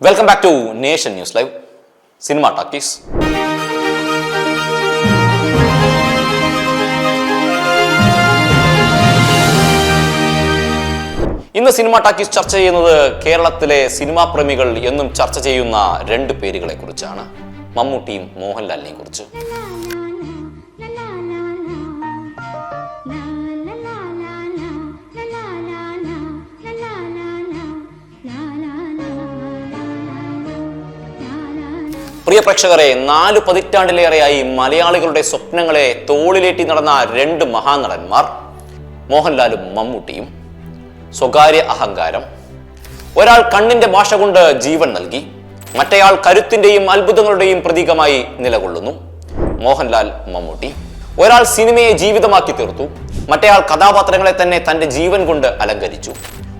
Welcome back to nation news live cinema talkies ഇന്ന് cinema talkies ചർച്ച ചെയ്യുന്നത് കേരളത്തിലെ സിനിമാ പ്രേമികൾ എന്നും ചർച്ച ചെയ്യുന്ന രണ്ട് പേരുകളെ കുറിച്ചാണ് മമ്മൂട്ടിയും മോഹൻലാലിനെയും കുറിച്ച്. പ്രിയ പ്രേക്ഷകരെ നാല് പതിറ്റാണ്ടിലേറെയായി മലയാളികളുടെ സ്വപ്നങ്ങളെ തോളിലേറ്റി നടന്ന രണ്ട് മഹാനടന്മാർ മോഹൻലാലും മമ്മൂട്ടിയും. സ്വകാര്യ അഹങ്കാരം. ഒരാൾ കണ്ണിന്റെ ഭാഷ കൊണ്ട് ജീവൻ നൽകി മറ്റേയാൾ കരുത്തിന്റെയും അത്ഭുതങ്ങളുടെയും പ്രതീകമായി നിലകൊള്ളുന്നു മോഹൻലാൽ മമ്മൂട്ടി. ഒരാൾ സിനിമയെ ജീവിതമാക്കി തീർത്തു മറ്റേയാൾ കഥാപാത്രങ്ങളെ തന്നെ തന്റെ ജീവൻ കൊണ്ട് അലങ്കരിച്ചു.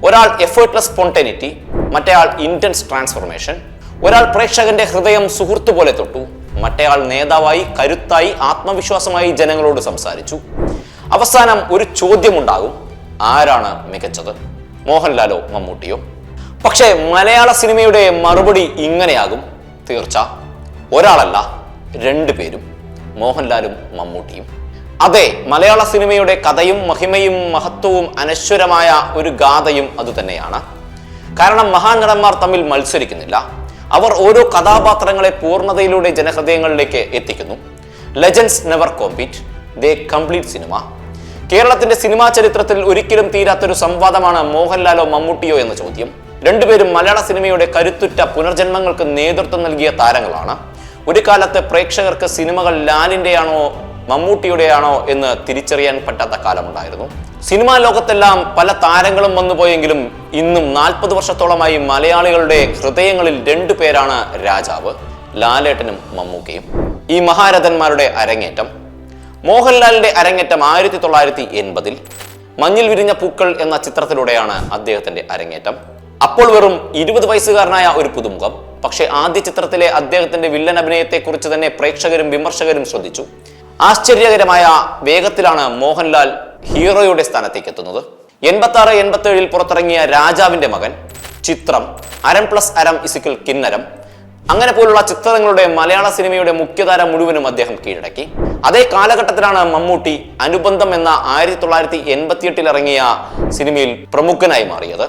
ഒരാൾ എഫേർട്ട്ലെസ് സ്പോണ്ടനിറ്റി മറ്റേയാൾ ഇന്റൻസ് ട്രാൻസ്ഫോർമേഷൻ ഒരാൾ പ്രേക്ഷകന്റെ ഹൃദയം സുഹൃത്തു പോലെ തൊട്ടു. മറ്റേയാൾ നേതാവായി കരുത്തായി ആത്മവിശ്വാസമായി ജനങ്ങളോട് സംസാരിച്ചു. അവസാനം ഒരു ചോദ്യമുണ്ടാകും. ആരാണ് മികച്ചത്? മോഹൻലാലോ മമ്മൂട്ടിയോ? പക്ഷേ മലയാള സിനിമയുടെ മറുപടി ഇങ്ങനെയാകും. തീർച്ച. ഒരാളല്ല രണ്ടു പേരും. മോഹൻലാലും മമ്മൂട്ടിയും. അതെ മലയാള സിനിമയുടെ കഥയും മഹിമയും മഹത്വവും അനശ്വരമായ ഒരു ഗാഥയും അതുതന്നെയാണ്. കാരണം മഹാനടന്മാർ തമ്മിൽ മത്സരിക്കുന്നില്ല. അവർ ഓരോ കഥാപാത്രങ്ങളെ പൂർണതയിലൂടെ ജനഹൃദയങ്ങളിലേക്ക് എത്തിക്കുന്നു. Legends never compete they complete cinema കേരളത്തിന്റെ സിനിമാ ചരിത്രത്തിൽ ഒരിക്കലും തീരാത്തൊരു സംവാദമാണ് മോഹൻലാലോ മമ്മൂട്ടിയോ എന്ന ചോദ്യം. രണ്ടുപേരും മലയാള സിനിമയുടെ കരുത്തുറ്റ പുനർജന്മങ്ങൾക്ക് നേതൃത്വം നൽകിയ താരങ്ങളാണ്. ഒരു കാലത്ത് പ്രേക്ഷകർക്ക് സിനിമകൾ ലാലിന്റെയാണോ മമ്മൂട്ടിയുടെയാണോ എന്ന് തിരിച്ചറിയാൻ പറ്റാത്ത കാലമുണ്ടായിരുന്നു. സിനിമാ ലോകത്തെല്ലാം പല താരങ്ങളും വന്നുപോയെങ്കിലും ഇന്നും നാൽപ്പത് വർഷത്തോളമായി മലയാളികളുടെ ഹൃദയങ്ങളിൽ രണ്ടു പേരാണ് രാജാവ് ലാലേട്ടനും മമ്മൂക്കയും. ഈ മഹാരഥന്മാരുടെ അരങ്ങേറ്റം. മോഹൻലാലിന്റെ അരങ്ങേറ്റം ആയിരത്തി തൊള്ളായിരത്തി എൺപതിൽ മഞ്ഞിൽ വിരിഞ്ഞ പൂക്കൾ എന്ന ചിത്രത്തിലൂടെയാണ് അദ്ദേഹത്തിന്റെ അരങ്ങേറ്റം. അപ്പോൾ വെറും ഇരുപത് വയസ്സുകാരനായ ഒരു പുതുമുഖം. പക്ഷേ ആദ്യ ചിത്രത്തിലെ അദ്ദേഹത്തിന്റെ വില്ലൻ അഭിനയത്തെക്കുറിച്ച് തന്നെ പ്രേക്ഷകരും വിമർശകരും ശ്രദ്ധിച്ചു. ആശ്ചര്യകരമായ വേഗത്തിലാണ് മോഹൻലാൽ ഹീറോയുടെ സ്ഥാനത്തേക്ക് എത്തുന്നത് എൺപത്തി ആറ് എൺപത്തി ഏഴിൽ പുറത്തിറങ്ങിയ രാജാവിന്റെ മകൻ ചിത്രം അരം പ്ലസ് അരം ഇസിക്കൽ കിന്നരം. അങ്ങനെ പോലുള്ള ചിത്രങ്ങളുടെ മലയാള സിനിമയുടെ മുഖ്യധാര മുഴുവനും അദ്ദേഹം കീഴടക്കി. അതേ കാലഘട്ടത്തിലാണ് മമ്മൂട്ടി അനുബന്ധം എന്ന ആയിരത്തി തൊള്ളായിരത്തി എൺപത്തിയെട്ടിൽ ഇറങ്ങിയ സിനിമയിൽ പ്രമുഖനായി മാറിയത്.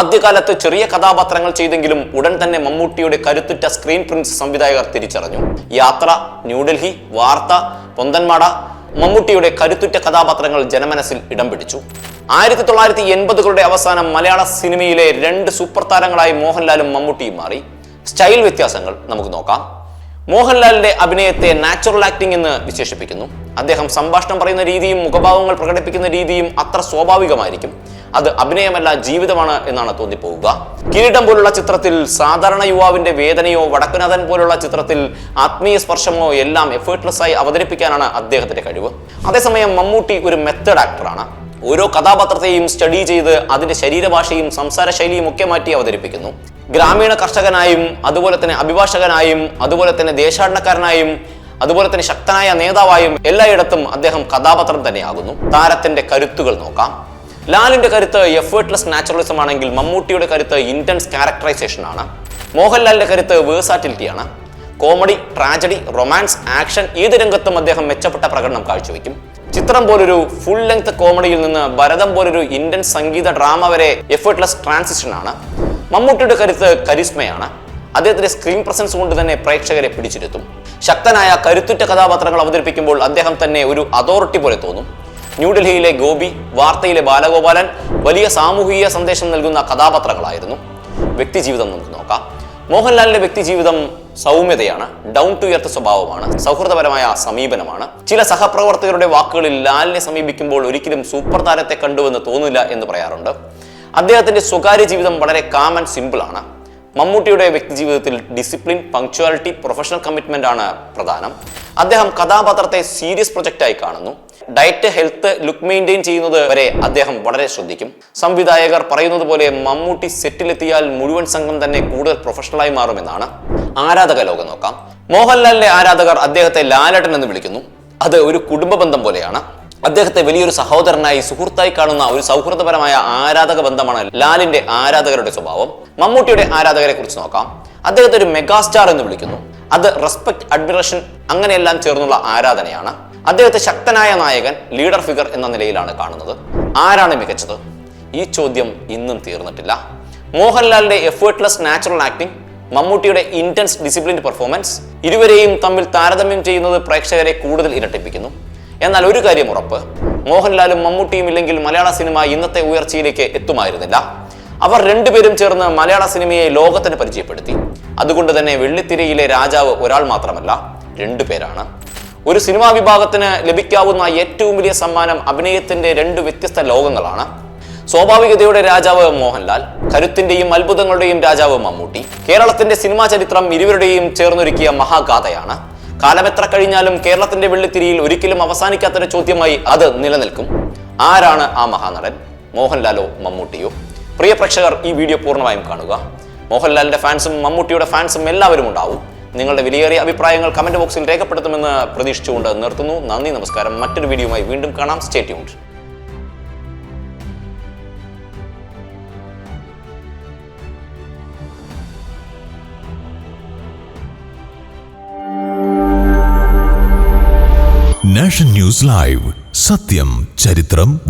ആദ്യകാലത്ത് ചെറിയ കഥാപാത്രങ്ങൾ ചെയ്തെങ്കിലും ഉടൻ തന്നെ മമ്മൂട്ടിയുടെ കരുത്തുറ്റ സ്ക്രീൻ പ്രിൻസ് സംവിധായകർ തിരിച്ചറിഞ്ഞു. യാത്ര ന്യൂഡൽഹി വാർത്ത പൊന്തന്മാട മമ്മൂട്ടിയുടെ കരുത്തുറ്റ കഥാപാത്രങ്ങൾ ജനമനസ്സിൽ ഇടം പിടിച്ചു. ആയിരത്തി തൊള്ളായിരത്തി എൺപതുകളുടെ അവസാനം മലയാള സിനിമയിലെ രണ്ട് സൂപ്പർ താരങ്ങളായി മോഹൻലാലും മമ്മൂട്ടിയും മാറി. സ്റ്റൈൽ വ്യത്യാസങ്ങൾ നമുക്ക് നോക്കാം. മോഹൻലാലിന്റെ അഭിനയത്തെ നാച്ചുറൽ ആക്ടിംഗ് എന്ന് വിശേഷിപ്പിക്കുന്നു. അദ്ദേഹം സംഭാഷണം പറയുന്ന രീതിയും മുഖഭാവങ്ങൾ പ്രകടിപ്പിക്കുന്ന രീതിയും അത്ര സ്വാഭാവികമായിരിക്കും. അത് അഭിനയമല്ല ജീവിതമാണ് എന്നാണ് തോന്നിപ്പോവുക. കിരീടം പോലുള്ള ചിത്രത്തിൽ സാധാരണ യുവാവിന്റെ വേദനയോ വടക്കുനാഥൻ പോലുള്ള ചിത്രത്തിൽ ആത്മീയ സ്പർശമോ എല്ലാം എഫേർട്ട്ലെസ് ആയി അവതരിപ്പിക്കാനാണ് അദ്ദേഹത്തിന്റെ കഴിവ്. അതേസമയം മമ്മൂട്ടി ഒരു മെത്തേഡ് ആക്ടറാണ് ഓരോ കഥാപാത്രത്തെയും സ്റ്റഡി ചെയ്ത് അതിന്റെ ശരീരഭാഷയും സംസാര ശൈലിയും ഒക്കെ മാറ്റി അവതരിപ്പിക്കുന്നു. ഗ്രാമീണ കർഷകനായും അതുപോലെ തന്നെ അഭിഭാഷകനായും അതുപോലെ തന്നെ ദേശാടനക്കാരനായും അതുപോലെ തന്നെ ശക്തനായ നേതാവായും എല്ലായിടത്തും അദ്ദേഹം കഥാപാത്രം തന്നെയാകുന്നു. താരത്തിന്റെ കരുത്തുകൾ നോക്കാം. ലാലിന്റെ കരുത്ത് എഫേർട്ട്ലെസ് നാച്ചുറലിസം ആണെങ്കിൽ മമ്മൂട്ടിയുടെ കരുത്ത് ഇന്റൻസ് ക്യാരക്ടറൈസേഷൻ ആണ്. മോഹൻലാലിന്റെ കരുത്ത് വേഴ്സാറ്റിലിറ്റി ആണ് കോമഡി ട്രാജഡി റൊമാൻസ് ആക്ഷൻ ഏത് രംഗത്തും അദ്ദേഹം മെച്ചപ്പെട്ട പ്രകടനം കാഴ്ചവെക്കും. ചിത്രം പോലൊരു ഫുൾ ലെങ്ത് കോമഡിയിൽ നിന്ന് ഭരതം പോലൊരു ഇന്ത്യൻ സംഗീത ഡ്രാമ വരെ എഫേർട്ട്ലെസ് ട്രാൻസിഷൻ ആണ്. മമ്മൂട്ടിയുടെ കരുത്ത് കരിസ്മയാണ്. അദ്ദേഹത്തിന്റെ സ്ക്രീൻ പ്രസൻസ് കൊണ്ട് തന്നെ പ്രേക്ഷകരെ പിടിച്ചിരുത്തും. ശക്തനായ കരുത്തുറ്റ കഥാപാത്രങ്ങൾ അവതരിപ്പിക്കുമ്പോൾ അദ്ദേഹം തന്നെ ഒരു അതോറിറ്റി പോലെ തോന്നും. ന്യൂഡൽഹിയിലെ ഗോപി വാർത്തയിലെ ബാലഗോപാലൻ വലിയ സാമൂഹിക സന്ദേശം നൽകുന്ന കഥാപാത്രങ്ങളായിരുന്നു. വ്യക്തിജീവിതം നമുക്ക് നോക്കാം. മോഹൻലാലിന്റെ വ്യക്തി ജീവിതം സൗമ്യതയാണ് ഡൗൺ ടു എർത്ത് സ്വഭാവമാണ് സൗഹൃദപരമായ സമീപനമാണ്. ചില സഹപ്രവർത്തകരുടെ വാക്കുകളിൽ ലാലിനെ സമീപിക്കുമ്പോൾ ഒരിക്കലും സൂപ്പർ താരത്തെ കണ്ടുവെന്ന് തോന്നില്ല എന്ന് പറയാറുണ്ട്. അദ്ദേഹത്തിന്റെ സ്വകാര്യ ജീവിതം വളരെ കാം ആൻഡ് സിമ്പിൾ ആണ്. മമ്മൂട്ടിയുടെ വ്യക്തിജീവിതത്തിൽ ഡിസിപ്ലിൻ പങ്ക്ച്വാലിറ്റി പ്രൊഫഷണൽ കമ്മിറ്റ്മെന്റ് ആണ് പ്രധാനം. അദ്ദേഹം കഥാപാത്രത്തെ സീരിയസ് പ്രൊജക്റ്റായി കാണുന്നു. ഡയറ്റ് ഹെൽത്ത് ലുക്ക് മെയിന്റെയിൻ ചെയ്യുന്നത് വരെ അദ്ദേഹം വളരെ ശ്രദ്ധിക്കും. സംവിധായകർ പറയുന്നത് പോലെ മമ്മൂട്ടി സെറ്റിലെത്തിയാൽ മുഴുവൻ സംഘം തന്നെ കൂടുതൽ പ്രൊഫഷണലായി മാറുമെന്നാണ് ആരാധക ലോകം നോക്കാം. മോഹൻലാലിന്റെ ആരാധകർ അദ്ദേഹത്തെ ലാലേട്ടൻ എന്ന് വിളിക്കുന്നു. അത് ഒരു കുടുംബ ബന്ധം പോലെയാണ്. അദ്ദേഹത്തെ വലിയൊരു സഹോദരനായി സുഹൃത്തായി കാണുന്ന ഒരു സൗഹൃദപരമായ ആരാധക ബന്ധമാണ് ലാലിന്റെ ആരാധകരുടെ സ്വഭാവം. മമ്മൂട്ടിയുടെ ആരാധകരെ കുറിച്ച് നോക്കാം. അദ്ദേഹത്തെ ഒരു മെഗാസ്റ്റാർ എന്ന് വിളിക്കുന്നു. അത് റെസ്പെക്ട് അഡ്മിറേഷൻ അങ്ങനെയെല്ലാം ചേർന്നുള്ള ആരാധനയാണ്. അദ്ദേഹത്തെ ശക്തനായ നായകൻ ലീഡർ ഫിഗർ എന്ന നിലയിലാണ് കാണുന്നത്. ആരാണ് മികച്ചത്? ഈ ചോദ്യം ഇന്നും തീർന്നിട്ടില്ല. മോഹൻലാലിന്റെ എഫേർട്ട്ലെസ് നാച്ചുറൽ ആക്ടിംഗ് മമ്മൂട്ടിയുടെ ഇന്റൻസ് ഡിസിപ്ലിൻഡ് പെർഫോമൻസ് ഇരുവരെയും തമ്മിൽ താരതമ്യം ചെയ്യുന്നത് പ്രേക്ഷകരെ കൂടുതൽ ഇരട്ടിപ്പിക്കുന്നു. എന്നാൽ ഒരു കാര്യം ഉറപ്പ് മോഹൻലാലും മമ്മൂട്ടിയും ഇല്ലെങ്കിൽ മലയാള സിനിമ ഇന്നത്തെ ഉയർച്ചയിലേക്ക് എത്തുമായിരുന്നില്ല. അവർ രണ്ടുപേരും ചേർന്ന് മലയാള സിനിമയെ ലോകത്തിന് പരിചയപ്പെടുത്തി. അതുകൊണ്ട് തന്നെ വെള്ളിത്തിരയിലെ രാജാവ് ഒരാൾ മാത്രമല്ല രണ്ടുപേരാണ് ഒരു സിനിമാ വിഭാഗത്തിന് ലഭിക്കാവുന്ന ഏറ്റവും വലിയ സമ്മാനം അഭിനയത്തിന്റെ രണ്ട് വ്യത്യസ്ത ലോകങ്ങളാണ്. സ്വാഭാവികതയുടെ രാജാവ് മോഹൻലാൽ കരുത്തിന്റെയും അത്ഭുതങ്ങളുടെയും രാജാവ് മമ്മൂട്ടി കേരളത്തിന്റെ സിനിമാ ചരിത്രം ഇരുവരുടെയും ചേർന്നൊരുക്കിയ മഹാഗാഥയാണ്. കാലമെത്ര കഴിഞ്ഞാലും കേരളത്തിന്റെ വെള്ളിത്തിരിയിൽ ഒരിക്കലും അവസാനിക്കാത്തൊരു ചോദ്യമായി അത് നിലനിൽക്കും. ആരാണ് ആ മഹാനടൻ? മോഹൻലാലോ മമ്മൂട്ടിയോ? പ്രിയ പ്രേക്ഷകർ ഈ വീഡിയോ പൂർണമായും കാണുക. മോഹൻലാലിന്റെ ഫാൻസും മമ്മൂട്ടിയുടെ ഫാൻസും എല്ലാവരും ഉണ്ടാവും. നിങ്ങളുടെ വിലയേറിയ അഭിപ്രായങ്ങൾ കമന്റ് ബോക്സിൽ രേഖപ്പെടുത്തുമെന്ന് പ്രതീക്ഷിച്ചുകൊണ്ട് നിർത്തുന്നു. നന്ദി നമസ്കാരം. മറ്റൊരു വീഡിയോയുമായി വീണ്ടും കാണാം. സ്റ്റേ ട്യൂൺഡ് ന്യൂസ് ലൈവ് സത്യം ചരിത്രം